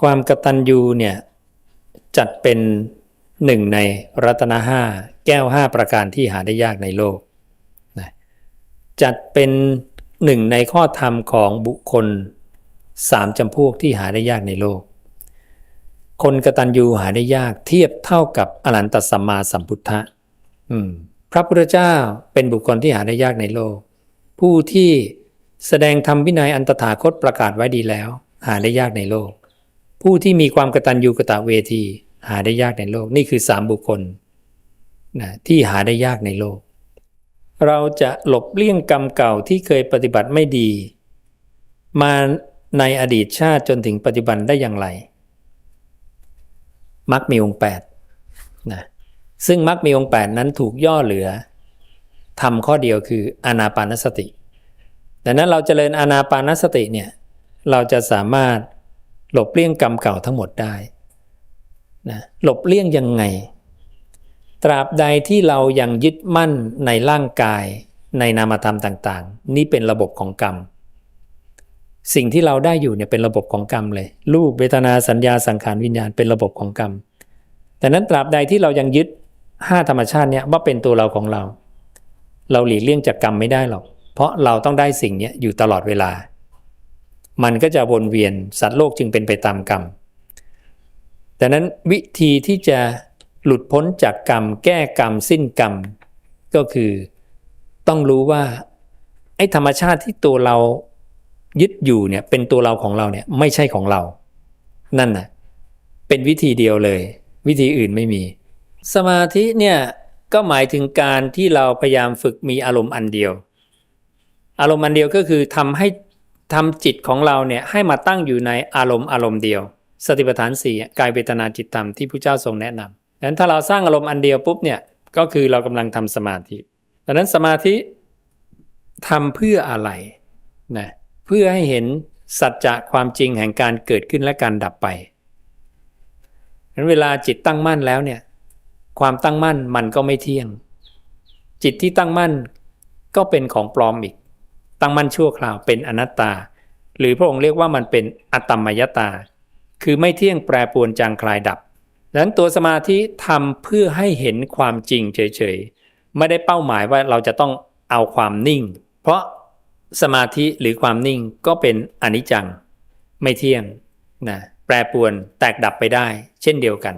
ความกตัญญูเนี่ยจัดเป็นหนึ่งในรัตนห้าแก้วห้าประการที่หาได้ยากในโลกนะจัดเป็นหนึ่งในข้อธรรมของบุคคลสามจำพวกที่หาได้ยากในโลก คนกตัญญูหาได้ยากเทียบเท่ากับอรันตสัมมาสัมพุทธะพระพุทธเจ้าเป็นบุคคลที่หาได้ยากในโลก ผู้ที่แสดงธรรมวินัยอันตถาคตประกาศไว้ดีแล้ว หาได้ยากในโลก ผู้ที่มีความกตัญญูกะตเวที หาได้ยากในโลกนี่คือสามบุคคลนะที่หาได้ยากในโลก เราจะหลบเลี่ยงกรรมเก่าที่เคยปฏิบัติไม่ดี มาในอดีตชาติจนถึงปัจจุบันได้อย่างไรมักมีองค์แปดนะซึ่งมักมีองค์แปดนั้นถูกย่อเหลือทำข้อเดียวคืออานาปานสติดังนั้นเราจเจริญอานาปานสติเนี่ยเราจะสามารถ หลบเลี่ยงกรรมเก่าทั้งหมดได้นะหลบเลี่ยงยังไง ตราบใดที่เรายังยึดมั่นในร่างกายในนามธรรมต่างๆ นี่เป็นระบบของกรรม สิ่งที่เราได้อยู่เนี่ยเป็นระบบของกรรมเลย รูปเวทนาสัญญาสังขารวิญญาณเป็นระบบของกรรมแต่นั้นตราบใดที่เรายังยึดห้าธรรมชาติเนี่ยว่าเป็นตัวเราของเรา เราหลีกเลี่ยงจากกรรมไม่ได้หรอก เพราะเราต้องได้สิ่งนี้อยู่ตลอดเวลา มันก็จะวนเวียนสัตว์โลกจึงเป็นไปตามกรรมดังนั้นวิธีที่จะหลุดพ้นจากกรรม แก้กรรมสิ้นกรรม ก็คือต้องรู้ว่าไอ้ธรรมชาติที่ตัวเรายึดอยู่เนี่ยเป็นตัวเราของเราเนี่ยไม่ใช่ของเรา นั่นน่ะเป็นวิธีเดียวเลย วิธีอื่นไม่มี สมาธิเนี่ยก็หมายถึงการที่เราพยายามฝึกมีอารมณ์อันเดียว อารมณ์อันเดียวก็คือทำให้ ทำจิตของเราเนี่ยให้มาตั้งอยู่ในอารมณ์อารมณ์เดียว สติปัฏฐานสี่กายเวทนาจิตธรรมที่พระเจ้าทรงแนะนำดังนั้นถ้าเราสร้างอารมณ์อันเดียวปุ๊บเนี่ยก็คือเรากำลังทำสมาธิดังนั้นสมาธิทำเพื่ออะไรนะเพื่อให้เห็นสัจจะความจริงแห่งการเกิดขึ้นและการดับไปดังนั้นเวลาจิตตั้งมั่นแล้วเนี่ยความตั้งมั่นมันก็ไม่เที่ยง จิตที่ตั้งมั่นก็เป็นของปลอมอีก ตั้งมั่นชั่วคราวเป็นอนัตตา หรือพระองค์เรียกว่ามันเป็นอัตตมยตา คือไม่เที่ยงแปรปรวนจางคลายดับดังนั้นตัวสมาธิทำเพื่อให้เห็นความจริงเฉยๆ ไม่ได้เป้าหมายว่าเราจะต้องเอาความนิ่ง เพราะสมาธิหรือความนิ่งก็เป็นอนิจจัง ไม่เที่ยงนะแปรปรวนแตกดับไปได้ เช่นเดียวกัน